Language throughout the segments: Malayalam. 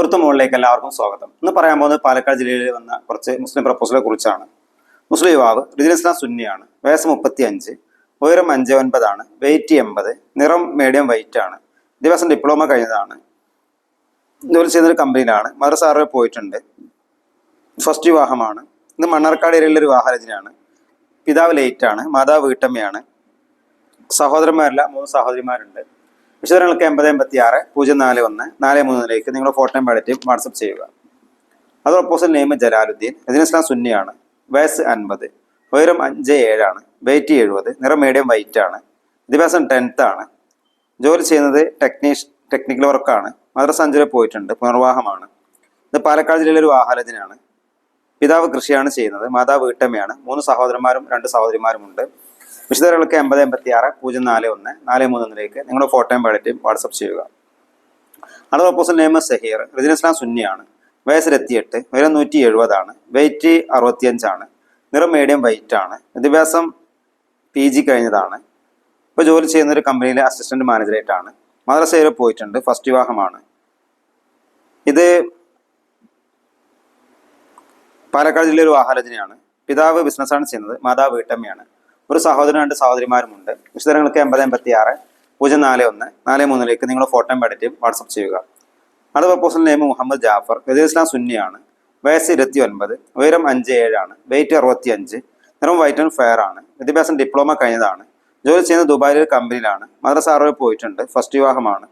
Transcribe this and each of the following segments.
പുറത്തു മുകളിലേക്ക് എല്ലാവർക്കും സ്വാഗതം. ഇന്ന് പറയാൻ പോകുന്നത് പാലക്കാട് ജില്ലയിൽ വന്ന കുറച്ച് മുസ്ലിം പ്രപ്പോസലെ കുറിച്ചാണ്. മുസ്ലിം യുവാവ് റിജിൽ ഇസ്ലാം സുന്നിയാണ് വയസ്സ് മുപ്പത്തി അഞ്ച് ഉയരം അഞ്ച് ഒൻപതാണ് വെയിറ്റ് എൺപത് നിറം മീഡിയം വൈറ്റ് ആണ്. ദിവസം ഡിപ്ലോമ കഴിഞ്ഞതാണ്. ജോലി ചെയ്യുന്നൊരു കമ്പനിയിലാണ് മദ്രസ പോയിട്ടുണ്ട്. ഫസ്റ്റ് വിവാഹമാണ്. ഇത് മണ്ണാർക്കാട് ഏരിയയിലെ ഒരു വിവാഹരചനയാണ് പിതാവ് ലേറ്റ് ആണ് മാതാവ് വീട്ടമ്മയാണ്. സഹോദരന്മാരില്ല മൂന്ന് സഹോദരിമാരുണ്ട്. വിശദങ്ങൾക്ക് എൺപത് എൺപത്തി ആറ് പൂജ്യം നാല് ഒന്ന് നാല് മൂന്നിലേക്ക് നിങ്ങളുടെ ഫോട്ടോ പാടറ്റും വാട്സപ്പ് ചെയ്യുക. അത് ഒപ്പോസിറ്റ് നെയിം ജലാലുദ്ദീൻ ഇതിനിസ്ലാം സുന്നിയാണ്. വയസ്സ് അൻപത് ഉയരം അഞ്ച് ഏഴാണ് വെയിറ്റ് എഴുപത് നിറം മീഡിയം വൈറ്റ് ആണ് വിദ്യാഭ്യാസം ടെൻത്ത് ആണ്. ജോലി ചെയ്യുന്നത് ടെക്നീഷ് ടെക്നിക്കൽ വർക്കാണ് മദ്രസ അഞ്ചിൽ പോയിട്ടുണ്ട് പുനർവാഹമാണ് ഇത് പാലക്കാട് ജില്ലയിലെ ഒരു ആഹാരത്തിനാണ് പിതാവ് കൃഷിയാണ് ചെയ്യുന്നത് മാതാവ് വീട്ടമ്മയാണ്. മൂന്ന് സഹോദരന്മാരും രണ്ട് സഹോദരിമാരുമുണ്ട്. വിശദങ്ങൾക്ക് എൺപത് എൺപത്തി ആറ് പൂജ്യം നാല് ഒന്ന് നാല് മൂന്നിലേക്ക് നിങ്ങളുടെ ഫോട്ടോയും ബയോഡേറ്റയും വാട്സപ്പ് ചെയ്യുക. അടുത്ത proposal name Saheer religion Islam സുന്നിയാണ്. വയസ്സ് ഇരുപത്തിയെട്ട് ഉയരം നൂറ്റി എഴുപതാണ് വെയിറ്റ് അറുപത്തിയഞ്ചാണ്. നിറം മീഡിയം വൈറ്റ് ആണ്. വിദ്യാഭ്യാസം പി ജി കഴിഞ്ഞതാണ്. ഇപ്പോൾ ജോലി ചെയ്യുന്ന ഒരു കമ്പനിയിലെ അസിസ്റ്റന്റ് മാനേജറായിട്ടാണ് മദ്രസയിൽ പോയിട്ടുണ്ട്. ഫസ്റ്റ് വിവാഹമാണ്. ഇത് പാലക്കാട് ജില്ലയിലെ ഒരു ആഹാരജനയാണ് പിതാവ് ബിസിനസ്സാണ് ചെയ്യുന്നത്. മാതാവ് വീട്ടമ്മയാണ്. ഒരു സഹോദരൻ രണ്ട് സഹോദരിമാരുമുണ്ട്. വിശദങ്ങൾക്ക് എൺപത് എൺപത്തി ആറ് പൂജ്യം നാല് ഒന്ന് നാല് മൂന്നിലേക്ക് നിങ്ങൾ ഫോട്ടോയും പടറ്റും വാട്സപ്പ് ചെയ്യുക. അടുത്ത പ്രപ്പോസൽ നെയ്മ് മുഹമ്മദ് ജാഫർ. ഗതി ഇസ്ലാം സുന്നിയാണ്. വയസ്സ് ഇരുപത്തി ഒൻപത് ഉയരം അഞ്ച് ഏഴാണ് വെയിറ്റ് അറുപത്തി അഞ്ച് നിറം വൈറ്റ് ആൻഡ് ഫെയർ ആണ്. വിദ്യാഭ്യാസം ഡിപ്ലോമ കഴിഞ്ഞതാണ്. ജോലി ചെയ്യുന്നത് ദുബായിലെ ഒരു കമ്പനിയിലാണ് മദ്രസ അറിവ് പോയിട്ടുണ്ട് ഫസ്റ്റ് വിവാഹമാണ്.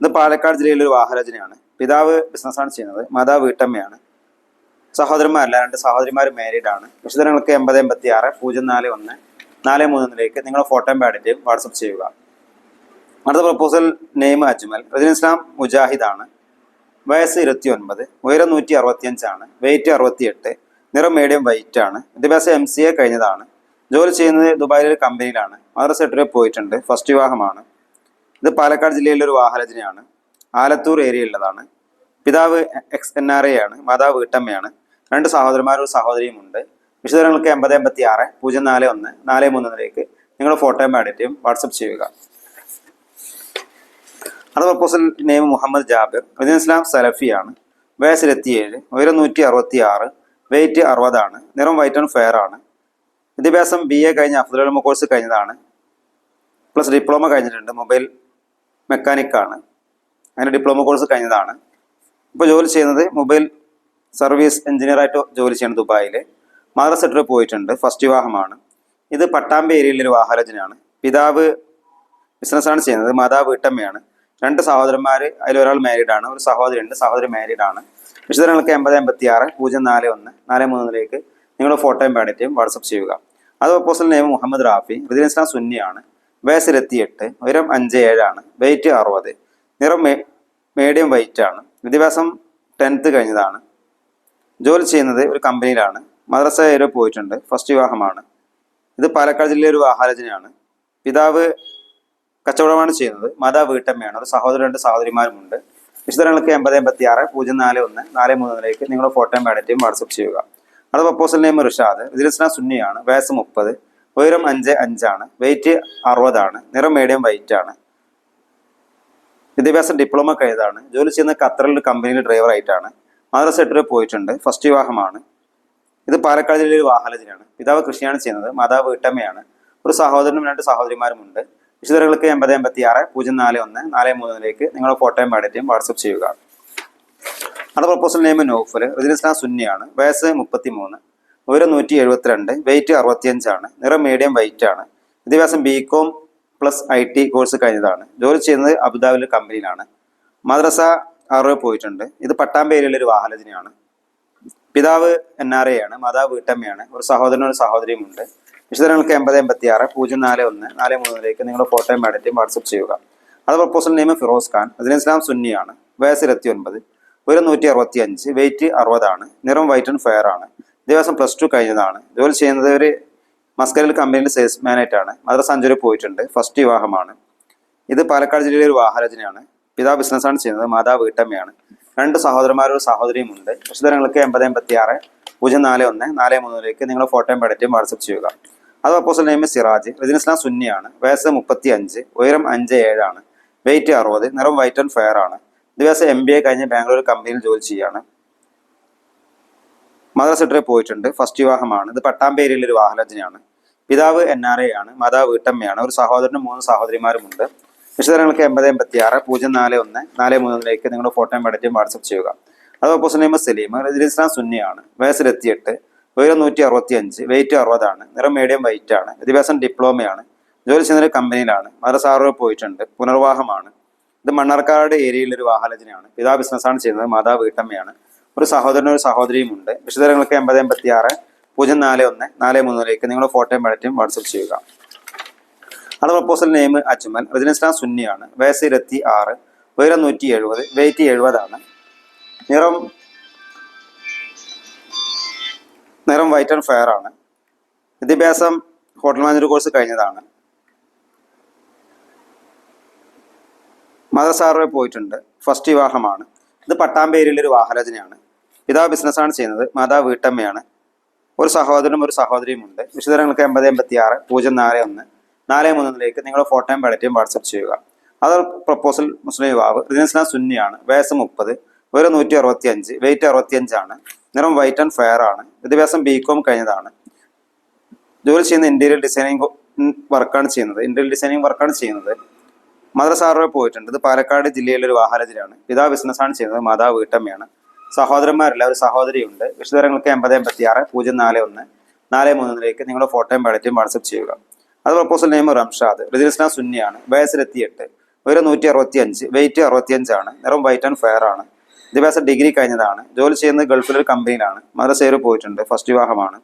ഇത് പാലക്കാട് ജില്ലയിലെ ഒരു വാഹരചനയാണ് പിതാവ് ബിസിനസ്സാണ് ചെയ്യുന്നത് മാതാവ് വീട്ടമ്മയാണ്. സഹോദരന്മാരല്ല രണ്ട് സഹോദരിമാർ മാരീഡ് ആണ്. വിശദങ്ങൾക്ക് എൺപത് എൺപത്തി ആറ് പൂജ്യം നാല് ഒന്ന് നാല് മൂന്നിലേക്ക് നിങ്ങൾ ഫോട്ടോയും പാഡിന്റെയും വാട്സപ്പ് ചെയ്യുക. അടുത്ത proposal name Ajmal. Religion Islam Mujahid ആണ്. വയസ്സ് ഇരുപത്തി ഒൻപത് ഉയരം നൂറ്റി അറുപത്തിയഞ്ചാണ് വെയിറ്റ് അറുപത്തിയെട്ട് നിറം മീഡിയം വൈറ്റ് ആണ്. വിദ്യാഭ്യാസം എം സി എ കഴിഞ്ഞതാണ്. ജോലി ചെയ്യുന്നത് ദുബായിലെ ഒരു കമ്പനിയിലാണ് മദ്രസ എട്ടുവരെ പോയിട്ടുണ്ട് ഫസ്റ്റ് വിവാഹമാണ്. ഇത് പാലക്കാട് ജില്ലയിലെ ഒരു വാഹനജനയാണ് ആലത്തൂർ ഏരിയയിലുള്ളതാണ് പിതാവ് എക്സ് എൻ ആർ എ ആണ് മാതാവ് വീട്ടമ്മയാണ്. രണ്ട് സഹോദരന്മാരും സഹോദരിയും സഹോദരിയുമുണ്ട് വിശദങ്ങൾക്ക് എൺപത് എൺപത്തി ആറ് പൂജ്യം നാല് ഒന്ന് നാല് മൂന്നിലേക്ക് നിങ്ങൾ ഫോട്ടോയും പാഡിറ്റും വാട്സപ്പ് ചെയ്യുക. അടുത്ത proposal name Muhammad Jabir Abdul Islam സലഫിയാണ്. വയസ്സ് ഇരുപത്തിയേഴ് ഉയരം നൂറ്റി അറുപത്തി ആറ് വെയിറ്റ് അറുപതാണ് നിറം വൈറ്റ് ആൻഡ് ഫെയർ ആണ്. വിദ്യാഭ്യാസം ബി എ കഴിഞ്ഞ അഫ്ദുൽ കോഴ്സ് കഴിഞ്ഞതാണ്. പ്ലസ് ഡിപ്ലോമ കഴിഞ്ഞിട്ടുണ്ട് മൊബൈൽ മെക്കാനിക്കാണ് അങ്ങനെ ഡിപ്ലോമ കോഴ്സ് കഴിഞ്ഞതാണ്. ഇപ്പോൾ ജോലി ചെയ്യുന്നത് മൊബൈൽ സർവീസ് എഞ്ചിനീയറായിട്ട് ജോലി ചെയ്യുന്നത് ദുബായിൽ മദ്രസ സെക്ടറിൽ പോയിട്ടുണ്ട്. ഫസ്റ്റ് വിവാഹമാണ്. ഇത് പട്ടാമ്പി ഏരിയയിലെ ഒരു വാഹനജനാണ് പിതാവ് ബിസിനസ്സാണ് ചെയ്യുന്നത്. മാതാവ് വീട്ടമ്മയാണ്. രണ്ട് സഹോദരന്മാർ അതിലൊരാൾ ആണ്. ഒരു സഹോദരി ഉണ്ട്. സഹോദരി മാരീഡ് ആണ്. വിശദങ്ങൾക്ക് എൺപത് എൺപത്തി ആറ് പൂജ്യം നാല് ഒന്ന് നാല് മൂന്നിലേക്ക് നിങ്ങൾ ഫോട്ടോയും പാഡിറ്റും വാട്സപ്പ് ചെയ്യുക. അത് proposal name Muhammad Rafi. Religion Islam സുന്നിയാണ്. വയസ്സ് ഇരുപത്തിയെട്ട് ഉയരം അഞ്ച് ഏഴാണ് വെയിറ്റ് അറുപത് നിറം മീഡിയം വെയിറ്റ് ആണ്. വിദ്യാഭ്യാസം ടെൻത്ത് കഴിഞ്ഞതാണ്. ജോലി ചെയ്യുന്നത് ഒരു കമ്പനിയിലാണ് മദ്രസ വരെ പോയിട്ടുണ്ട്. ഫസ്റ്റ് വിവാഹമാണ്. ഇത് പാലക്കാട് ജില്ലയിലെ ഒരു ആഹാരജനയാണ്. പിതാവ് കച്ചവടമാണ് ചെയ്യുന്നത്. മാതാവ് വീട്ടമ്മയാണ്. ഒരു സഹോദരൻ രണ്ട് സഹോദരിമാരുമുണ്ട്. വിശദങ്ങൾക്ക് എൺപത് എൺപത്തി ആറ് പൂജ്യം നാല് ഒന്ന് നാല് മൂന്നിലേക്ക് നിങ്ങളുടെ ഫോട്ടോയും ബാഡറ്റും വാട്സപ്പ് ചെയ്യുക. അത് പ്രപ്പോസൽ നെയിം റിഷാദ് ഇതിലിസ്ലാം സുന്നിയാണ് വയസ്സ് മുപ്പത് ഉയരം അഞ്ച് അഞ്ചാണ് വെയിറ്റ് അറുപതാണ് നിറം മീഡിയം വൈറ്റ് ആണ്. വിദ്യാഭ്യാസം ഡിപ്ലോമ കഴിഞ്ഞതാണ് ജോലി ചെയ്യുന്ന ഖത്തറിൽ ഒരു കമ്പനിയിൽ ഡ്രൈവർ ആയിട്ടാണ്. മദ്രസ എട്ടിൽ പോയിട്ടുണ്ട്. ഫസ്റ്റ് വിവാഹമാണ്. ഇത് പാലക്കാട് ജില്ലയിലെ വാഹനജനാണ് പിതാവ് കൃഷിയാണ് ചെയ്യുന്നത് മാതാവ് വീട്ടമ്മയാണ് ഒരു സഹോദരനും രണ്ട് സഹോദരിമാരുമുണ്ട്. വിശുദ്ധകൾക്ക് എൺപത് എൺപത്തി ആറ് പൂജ്യം നാല് ഒന്ന് നാല് മൂന്നിലേക്ക് നിങ്ങളുടെ ഫോട്ടോയും പാടറ്റും വാട്സപ്പ് ചെയ്യുക. അടുത്ത proposal name Naufal religion Islam സുന്നിയാണ് വയസ്സ് മുപ്പത്തി മൂന്ന് ഉയരം നൂറ്റി എഴുപത്തിരണ്ട് വെയിറ്റ് അറുപത്തിയഞ്ചാണ് നിറം മീഡിയം വൈറ്റ് ആണ്. വിദ്യാഭ്യാസം B Com plus I T course കഴിഞ്ഞതാണ്. ജോലി ചെയ്യുന്നത് അബുദാബിലെ കമ്പനിയിലാണ് മദ്രസ ആറ് പോയിട്ടുണ്ട്. ഇത് പട്ടാമ്പേരിയിലെ ഒരു വാഹനജനയാണ് പിതാവ് എൻ ആർ എ ആണ് മാതാവ് വീട്ടമ്മയാണ്. ഒരു സഹോദരനും ഒരു സഹോദരിയും ഉണ്ട് വിശദങ്ങൾക്ക് എൺപത് എൺപത്തി ആറ് പൂജ്യം നാല് ഒന്ന് നാല് മൂന്നിലേക്ക് നിങ്ങൾ ഫോട്ടോയും മാഡറ്റും വാട്സപ്പ് ചെയ്യുക. അത് പ്രപ്പോസൽ നെയിം ഫിറോസ് ഖാൻ അതിന് ഇസ്ലാം സുന്നിയാണ്. വയസ്സ് ഇരുപത്തി ഒൻപത് ഒരു നൂറ്റി അറുപത്തി അഞ്ച് വെയിറ്റ് അറുപതാണ് നിറം വൈറ്റ് ആൻഡ് ഫെയർ ആണ്. ദിവസം പ്ലസ് ടു കഴിഞ്ഞതാണ്. ജോലി ചെയ്യുന്നത് ഒരു മസ്കലിൽ കമ്പനിയിൽ സെയിൽസ് മാനായിട്ടാണ് മദ്രസ സഞ്ചുരി പോയിട്ടുണ്ട്. ഫസ്റ്റ് വിവാഹമാണ്. ഇത് പാലക്കാട് ജില്ലയിലെ ഒരു വാഹരചനയാണ് പിതാവ് ബിസിനസ്സാണ് ചെയ്യുന്നത് മാതാവ് വീട്ടമ്മയാണ്. രണ്ട് സഹോദരന്മാരും സഹോദരിയും ഉണ്ട്. വിശദങ്ങൾക്ക് എൺപത് എൺപത്തി ആറ് പൂജ്യം നാല് ഒന്ന് നാല് മൂന്നിലേക്ക് നിങ്ങൾ ഫോട്ടോയും പടറ്റും വാട്സപ്പ് ചെയ്യുക. അത് proposal name Siraj religion Islam സുന്നിയാണ് വയസ്സ് മുപ്പത്തി അഞ്ച് ഉയരം അഞ്ച് ഏഴാണ് വെയിറ്റ് അറുപത് നിറം വൈറ്റ് ആൻഡ് ഫെയർ ആണ്. ദിവസം എം ബി എ കഴിഞ്ഞ് ബാംഗ്ലൂർ കമ്പനിയിൽ ജോലി ചെയ്യാണ്. മദർ സെട്ടറിൽ പോയിട്ടുണ്ട്. ഫസ്റ്റ് വിവാഹമാണ്. ഇത് പട്ടാമ്പേരിയിലെ ഒരു പിതാവ് എൻ ആർ എ ആണ് മാതാവ് വീട്ടമ്മയാണ്. ഒരു സഹോദരനും മൂന്ന് സഹോദരിമാരുമുണ്ട്. വിശദങ്ങൾക്ക് എൺപത് എൺപത്തി ആറ് പൂജ്യം നാല് ഒന്ന് നാല് മൂന്നിലേക്ക് നിങ്ങളുടെ ഫോട്ടോയും പഠിച്ചും വാട്സപ്പ് ചെയ്യുക. അത് ഓപ്പോസിറ്റ് നെയ്മ സലീം ഇസ്ലാം സുന്നിയാണ് വയസ്സിൽ എത്തിയെട്ട് ഉയരം നൂറ്റി അറുപത്തി അഞ്ച് വെയിറ്റ് അറുപതാണ് നിറം മീഡിയം വൈറ്റ് ആണ് വിദ്യാഭ്യാസം ഡിപ്ലോമയാണ് ജോലി ചെയ്യുന്ന ഒരു കമ്പനിയിലാണ് മദ്രസാറുകൾ പോയിട്ടുണ്ട് പുനർവാഹമാണ് ഇത് മണ്ണാർക്കാട് ഏരിയയിലൊരു ഒരു വാഹനജനാണ് പിതാ ബിസിനസ്സാണ് ചെയ്യുന്നത് മാതാ വീട്ടമ്മയാണ്. ഒരു സഹോദരനും ഒരു സഹോദരിയും ഉണ്ട്. വിശദങ്ങൾക്ക് എൺപത് എൺപത്തി ആറ് പൂജ്യം നാല് ഒന്ന് നാല് മൂന്നിലേക്ക് നിങ്ങളുടെ ഫോട്ടോയും പഴറ്റും വാട്സപ്പ് ചെയ്യുക. അത് പ്രപ്പോസൽ നെയിം അജ്മൽ റെസിഡൻസ് സുന്നിയാണ് വയസ്സ് ഇരുപത്തി ആറ്. ഉയരം നൂറ്റി എഴുപത് വെയിറ്റ് എഴുപതാണ്. നിറം നിറം വൈറ്റ് ആൻഡ് ഫെയർ ആണ്. വിദ്യാഭ്യാസം ഹോട്ടൽ മാനേജർ കോഴ്സ് കഴിഞ്ഞതാണ്. മദസാറിൽ പോയിട്ടുണ്ട്. ഫസ്റ്റ് വിവാഹമാണ്. ഇത് പട്ടാമ്പേരിയിലെ ഒരു വാഹനജനയാണ് പിതാവ് ബിസിനസ്സാണ് ചെയ്യുന്നത്. മാതാവ് വീട്ടമ്മയാണ്. ഒരു സഹോദരനും ഒരു സഹോദരിയും ഉണ്ട്. വിശദങ്ങൾക്ക് എൺപത് എൺപത്തി ആറ് പൂജ്യം നാല് ഒന്ന്. നാല് മൂന്നിലേക്ക് നിങ്ങളുടെ ഫോട്ടോയും പടറ്റയും വാട്സപ്പ് ചെയ്യുക. അത് പ്രപ്പോസൽ മുസ്ലിം യുവാവ് റിജിൻസ്ന സുന്നിയാണ്. വയസ്സ് മുപ്പത് ഒരു നൂറ്റി അറുപത്തി അഞ്ച് വെയിറ്റ് അറുപത്തി അഞ്ചാണ് നിറം വൈറ്റ് ആൻഡ് ഫെയർ ആണ്. വിദ്യാഭ്യാസം ബി കോം കഴിഞ്ഞതാണ്. ജോലി ചെയ്യുന്ന ഇന്റീരിയർ ഡിസൈനിങ് വർക്കാണ് ചെയ്യുന്നത്. ഇന്റീരിയർ ഡിസൈനിങ് വർക്കാണ് ചെയ്യുന്നത്. മദ്രസാറിൽ പോയിട്ടുണ്ട്. ഇത് പാലക്കാട് ജില്ലയിലെ ഒരു വാഹനത്തിലാണ് പിതാവ് ബിസിനസ്സാണ് ചെയ്യുന്നത്. മാതാവ് വീട്ടമ്മയാണ്. സഹോദരന്മാരില്ല ഒരു സഹോദരിയുണ്ട്. വിശദങ്ങൾക്ക് എൺപത് എൺപത്തി ആറ് പൂജ്യം നാല് ഒന്ന് നാല് മൂന്നിലേക്ക് നിങ്ങളുടെ ഫോട്ടോയും ബഡറ്റും വാട്സപ്പ് ചെയ്യുക. അത് പ്രപ്പോസൽ നെയിം റംഷാദ്. റിജിസ്ന സുന്നിയാണ്. വയസ്സിലെത്തിയെട്ട് ഒരു നൂറ്റി അറുപത്തി അഞ്ച് വെയിറ്റ് അറുപത്തി അഞ്ചാണ് നിറം വൈറ്റ് ആൻഡ് ഫെയർ ആണ്. വിദ്യാഭ്യാസം ഡിഗ്രി കഴിഞ്ഞതാണ്. ജോലി ചെയ്യുന്നത് ഗൾഫിലൊരു കമ്പനിയിലാണ് മദ്രസേര് പോയിട്ടുണ്ട്. ഫസ്റ്റ് വിവാഹമാണ്.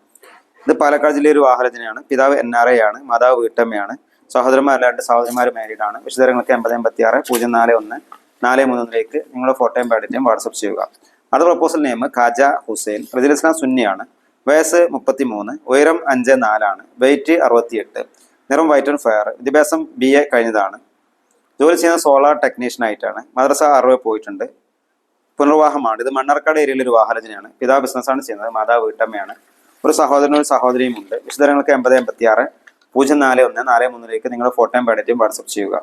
ഇത് പാലക്കാട് ജില്ലയിൽ ഒരു വാഹനജനയാണ് പിതാവ് എൻ ആർ എ ആണ്. മാതാവ് വീട്ടമ്മയാണ്. സഹോദരന്മാർ രണ്ട് സഹോദരിമാർ മാരീഡാണ് വിശദങ്ങൾക്ക് എൺപത് എൺപത്തി ആറ് പൂജ്യം നാല് ഒന്ന് നാല് മൂന്നിലേക്ക് നിങ്ങളുടെ ഫോട്ടോയും പാഡിറ്റും വാട്സപ്പ് ചെയ്യുക. അത് പ്രപ്പോസൽ നെയിം ഖാജ ഹുസൈൻ റജിലിസ്ലാം സുന്നിയാണ്. വയസ്സ് മുപ്പത്തി മൂന്ന് ഉയരം അഞ്ച് നാലാണ്. വെയിറ്റ് അറുപത്തിയെട്ട്. നിറം വൈറ്റ് ആൻഡ് ഫയർ. വിദ്യാഭ്യാസം ബി എ കഴിഞ്ഞതാണ്. ജോലി ചെയ്യുന്ന സോളാർ ടെക്നീഷ്യൻ ആയിട്ടാണ്. മദ്രസ അറിവ് പോയിട്ടുണ്ട്. പുനർവാഹമാണ് ഇത് മണ്ണാർക്കാട് ഏരിയയിലെ ഒരു പിതാ ബിസിനസ്സാണ് ചെയ്യുന്നത്. മാതാവ് വീട്ടമ്മയാണ്. ഒരു സഹോദരനും ഒരു സഹോദരിയും ഉണ്ട്. വിശദങ്ങൾക്ക് എൺപത് എൺപത്തി ആറ് പൂജ്യം നാല് ഒന്ന് നാല് മൂന്നിലേക്ക് നിങ്ങളുടെ ഫോട്ടോയും പേടറ്റും വാട്സപ്പ് ചെയ്യുക.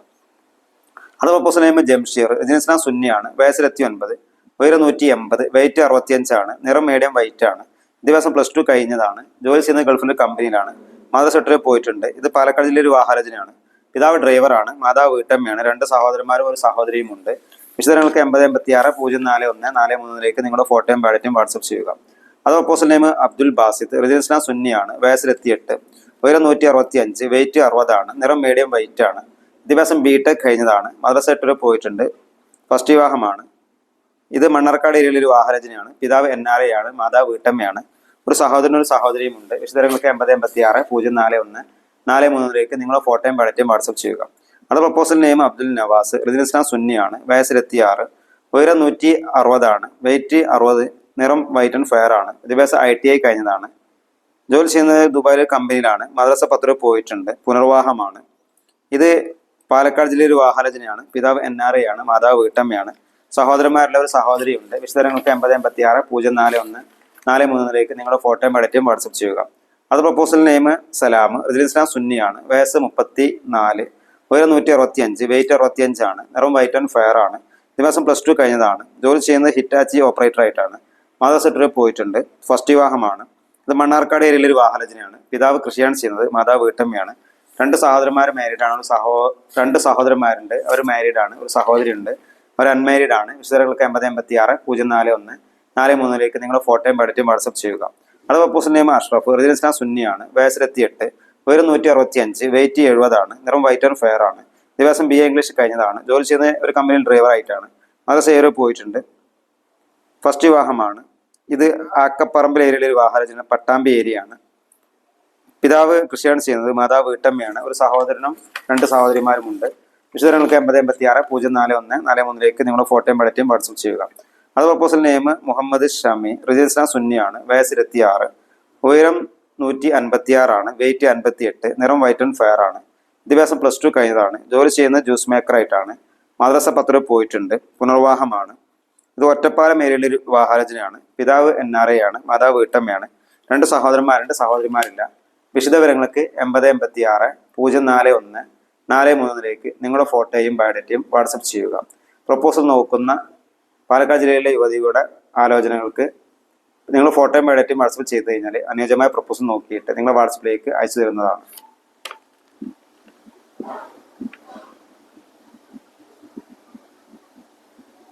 അത് പ്രപ്പോസൽ നെയ്മ് ജംഷീർ ജിനിസ്ന സുന്നിയാണ്? വയസ്സിലെത്തി ഒൻപത് ഉയരം നൂറ്റി എൺപത് വെയിറ്റ് അറുപത്തിയഞ്ചാണ് നിറം മീഡിയം വൈറ്റ് ആണ്. ദിവസം പ്ലസ് ടു കഴിഞ്ഞതാണ്. ജോലി ചെയ്യുന്ന ഗൾഫിന്റെ കമ്പനിയിലാണ് മാതാവ് സെക്ടറിൽ പോയിട്ടുണ്ട്. ഇത് പാലക്കാട് ജില്ലയിൽ ഒരു വാഹനജനാണ് പിതാവ് ഡ്രൈവറാണ് മാതാവ് വീട്ടമ്മയാണ്. രണ്ട് സഹോദരന്മാരും ഒരു സഹോദരിയും ഉണ്ട് വിശദങ്ങൾക്ക് എൺപത് എൺപത്തി ആറ് പൂജ്യം നാല് ഒന്ന് നാല് മൂന്നിലേക്ക് നിങ്ങളുടെ ഫോട്ടോയും ബാലറ്റും വാട്സപ്പ് ചെയ്യുക. അത് proposal name Abdul Basith religion Islam സുന്നിയാണ് വയസ്സിലെത്തിയെട്ട്. ഉയരം നൂറ്റി അറുപത്തി അഞ്ച് വെയിറ്റ് അറുപതാണ് നിറം മീഡിയം വൈറ്റ് ആണ്. വിദ്യാഭ്യാസം ബി ടെക് കഴിഞ്ഞതാണ് മദ്രസ പോയിട്ടുണ്ട്. ഫസ്റ്റ് വിവാഹമാണ്. ഇത് മണ്ണാർക്കാട് ഏരിയയിലെ ഒരു വാഹനജനയാണ് പിതാവ് എൻ ആർ എ ആണ് മാതാവ് വീട്ടമ്മയാണ്. ഒരു സഹോദരനും ഒരു സഹോദരിയും ഉണ്ട്. വിശദങ്ങൾക്ക് എൺപത് എൺപത്തി ആറ് പൂജ്യം നാല് ഒന്ന് നാല് മൂന്നിലേക്ക് നിങ്ങളുടെ ഫോട്ടോയും പടറ്റും വാട്സപ്പ് ചെയ്യുക. അത് proposal name Abdul Nawas religion Islam സുന്നിയാണ് വയസ്സിലെത്തി ആറ് ഉയരം നൂറ്റി അറുപതാണ് വെയിറ്റ് അറുപത് നിറം വൈറ്റ് ആൻഡ് ഫെയർ ആണ്. വിദ്യാഭ്യാസം ഐ ടി ഐ കഴിഞ്ഞതാണ്. ജോലി ചെയ്യുന്നത് ദുബായിലെ കമ്പനിയിലാണ് മദ്രസ പത്ര പോയിട്ടുണ്ട്. പുനർവാഹമാണ് ഇത് പാലക്കാട് ജില്ലയിൽ ഒരു വാഹനജനയാണ്. പിതാവ് എൻ ആർ എ ആണ്. മാതാവ് വീട്ടമ്മയാണ്. സഹോദരന്മാരിലെ ഒരു സഹോദരിയുണ്ട്. വിശദങ്ങൾക്ക് എൺപത് എൺപത്തി ആറ് പൂജ്യം നാല് ഒന്ന് നാല് മൂന്നിലേക്ക് നിങ്ങളുടെ ഫോട്ടോയും പടറ്റും വാട്സപ്പ് ചെയ്യുക. അത് പ്രപ്പോസൽ നെയിം സലാം റജിസ്ലാം സുന്നിയാണ് വയസ്സ് മുപ്പത്തി നാല് ഉയരം നൂറ്റി അറുപത്തി അഞ്ച് വെയിറ്റ് അറുപത്തി അഞ്ചാണ് നിറം വൈറ്റ് ആൻഡ് ഫെയർ ആണ്. ദിവസം പ്ലസ് ടു കഴിഞ്ഞതാണ്. ജോലി ചെയ്യുന്നത് ഹിറ്റാച്ചി ഓപ്പറേറ്റർ ആയിട്ടാണ്. മാതാ സെക്ടറിൽ പോയിട്ടുണ്ട്. ഫസ്റ്റ് വിവാഹമാണ്. ഇത് മണ്ണാർക്കാട് ഏരിയയിലെ ഒരു വാഹനജനയാണ് പിതാവ് കൃഷിയാണ് ചെയ്യുന്നത് മാതാവ് വീട്ടമ്മയാണ്. രണ്ട് സഹോദരന്മാർ മാരീഡ് ആണ്. സഹോ രണ്ട് സഹോദരന്മാരുണ്ട്. അവർ മാരീഡ് ആണ്. ഒരു സഹോദരി ഉണ്ട് അവർ അൺമാരീഡ് ആണ്. വിശദങ്ങൾക്ക് എൺപത് എൺപത്തി ആറ് പൂജ്യം നാല് ഒന്ന്. നാല് മൂന്നിലേക്ക് നിങ്ങൾ ഫോട്ടോയും പഠിച്ചും വാട്സപ്പ് ചെയ്യുക. അത് പ്രപ്പോസൽ നെയിം അഷ്റഫ് റിജിസ്ലാം സുന്നിയാണ് വയസ്സിലെത്തിയെട്ട് ഉയരം നൂറ്റി അറുപത്തി അഞ്ച് വെയിറ്റ് എഴുപതാണ് നിറം വൈറ്റ് ആൻഡ് ഫെയർ ആണ്. ദിവസം ബി എ ഇംഗ്ലീഷ് കഴിഞ്ഞതാണ് ജോലി ചെയ്യുന്ന ഒരു കമ്പനിയിൽ ഡ്രൈവർ ആയിട്ടാണ്. അത് സേവർ പോയിട്ടുണ്ട്. ഫസ്റ്റ് വിവാഹമാണ്. ഇത് ആക്കപ്പറമ്പിൽ ഏരിയയിലെ വാഹനജന പട്ടാമ്പി ഏരിയ ആണ്. പിതാവ് കൃഷിയാണ് ചെയ്യുന്നത് മാതാവ് വീട്ടമ്മയാണ്. ഒരു സഹോദരനും രണ്ട് സഹോദരിമാരുമുണ്ട്. വിശദങ്ങൾക്ക് എൺപത് എൺപത്തി ആറ് പൂജ്യം നാല് ഒന്ന് നാല് മൂന്നിലേക്ക് നിങ്ങളുടെ ഫോട്ടോയും പടറ്റും വാട്സപ്പ് ചെയ്യുക. അത് പ്രപ്പോസൽ നെയിം മുഹമ്മദ് ഷമി. രജിസ്ട്രാൻ സുന്നിയാണ്. വയസ്സിരുപത്തി ആറ് ഉയരം നൂറ്റി അൻപത്തി ആറാണ് വെയിറ്റ് അൻപത്തി എട്ട് നിറം വൈറ്റ് ആൻഡ് ഫയർ ആണ്. വിദ്യാഭ്യാസം പ്ലസ് ടു കഴിഞ്ഞതാണ്. ജോലി ചെയ്യുന്ന ജ്യൂസ് മേക്കർ ആയിട്ടാണ്. മദ്രസ പത്ര പോയിട്ടുണ്ട്. പുനർവാഹമാണ് ഇത് ഒറ്റപ്പാലം ഏരിയയിലെ ഒരു വാഹാരചനയാണ് പിതാവ് എൻ ആർ എ ആണ്. മാതാവ് വീട്ടമ്മയാണ്. രണ്ട് സഹോദരന്മാരുണ്ട് സഹോദരിമാരില്ല. വിശദവിവരങ്ങൾക്ക് എൺപത് എൺപത്തി ആറ് പൂജ്യം നാല് ഒന്ന് നാല് മൂന്നിലേക്ക് നിങ്ങളുടെ ഫോട്ടോയും ബയോഡേറ്റയും വാട്സപ്പ് ചെയ്യുക. പ്രപ്പോസൽ നോക്കുന്ന പാലക്കാട് ജില്ലയിലെ യുവതിയുടെ ആലോചനകൾക്ക് നിങ്ങൾ ഫോട്ടോയും ബയോഡേറ്റയും വാട്സപ്പ് ചെയ്ത് കഴിഞ്ഞാൽ അനുയോജ്യമായ പ്രപ്പോസൽ നോക്കിയിട്ട് നിങ്ങൾ വാട്സപ്പിലേക്ക് അയച്ചു തരുന്നതാണ്.